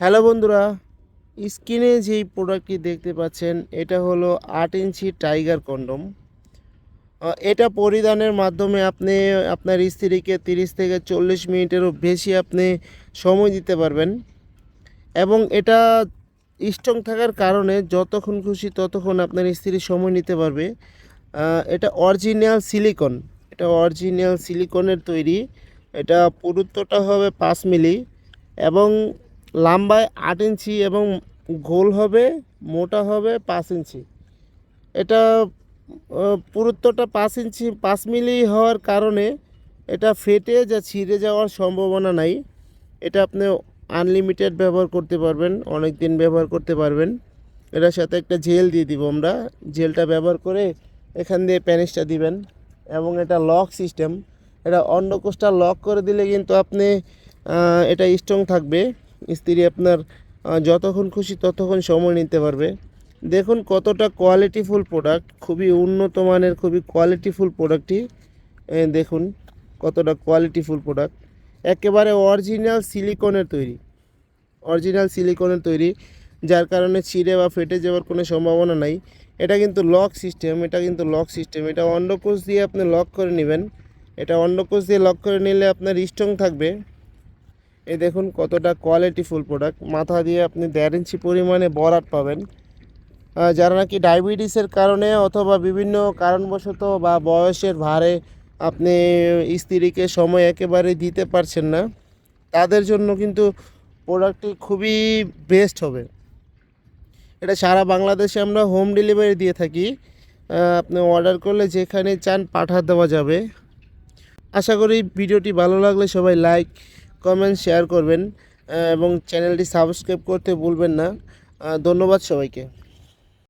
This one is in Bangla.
হ্যালো বন্ধুরা, স্ক্রিনে যেই প্রোডাক্টটি দেখতে পাচ্ছেন, এটা হলো আট ইঞ্চি টাইগার কন্ডম এটা পরিধানের মাধ্যমে আপনি, আপনার স্ত্রীকে তিরিশ থেকে চল্লিশ মিনিটেরও বেশি আপনি সময় দিতে পারবেন। এবং এটা স্ট্রং থাকার কারণে যতক্ষণ খুশি ততক্ষণ আপনার স্ত্রী সময় নিতে পারবে। এটা অরিজিনাল সিলিকন এটা অরিজিনাল সিলিকনের তৈরি। এটা পুরুত্বটা হবে পাঁচ মিলি এবং লম্বায় আট ইঞ্চি এবং গোল হবে, মোটা হবে পাঁচ ইঞ্চি। এটা পুরুত্বটা পাঁচ ইঞ্চি, পাঁচ মিলি হওয়ার কারণে এটা ফেটে যা ছিঁড়ে যাওয়ার সম্ভাবনা নাই। এটা আপনি আনলিমিটেড ব্যবহার করতে পারবেন অনেক দিন ব্যবহার করতে পারবেন। এটার সাথে একটা জেল দিয়ে দিব আমরা। জেলটা ব্যবহার করে এখান দিয়ে প্যানিসটা দিবেন এবং এটা লক সিস্টেম এটা অন্ডকোষটা লক করে দিলে কিন্তু আপনি এটা স্ট্রং থাকবে। স্ত্রী আপনার যতক্ষণ খুশি ততক্ষণ সময় নিতে পারবে। দেখুন কতটা কোয়ালিটিফুল প্রোডাক্ট খুবই উন্নত মানের, খুবই কোয়ালিটিফুল প্রোডাক্টটি দেখুন কতটা কোয়ালিটিফুল প্রোডাক্ট একেবারে অরিজিনাল সিলিকনের তৈরি অরিজিনাল সিলিকনের তৈরি, যার কারণে ছিঁড়ে বা ফেটে যাওয়ার কোনো সম্ভাবনা নাই। এটা কিন্তু লক সিস্টেম এটা কিন্তু লক সিস্টেম এটা অন্ডকোষ দিয়ে আপনি লক করে নেবেন। এটা অন্ডকোষ দিয়ে লক করে নিলে আপনার স্ট্রং থাকবে। এই দেখুন কতটা কোয়ালিটিফুল প্রোডাক্ট মাথা দিয়ে আপনি দেড় ইঞ্চি পরিমাণে বরাট পাবেন। যারা নাকি ডায়াবেটিসের কারণে অথবা বিভিন্ন কারণবশত বা বয়সের ভারে আপনি স্ত্রীকে সময় একেবারে দিতে পারছেন না, তাদের জন্য কিন্তু প্রোডাক্টটি খুবই বেস্ট হবে। এটা সারা বাংলাদেশে আমরা হোম ডেলিভারি দিয়ে থাকি। আপনি অর্ডার করলে যেখানে চান পাঠা দেওয়া যাবে। আশা করি ভিডিওটি ভালো লাগলে সবাই লাইক কমেন্ট শেয়ার করবেন এবং চ্যানেলটি সাবস্ক্রাইব করতে ভুলবেন না। ধন্যবাদ সবাইকে।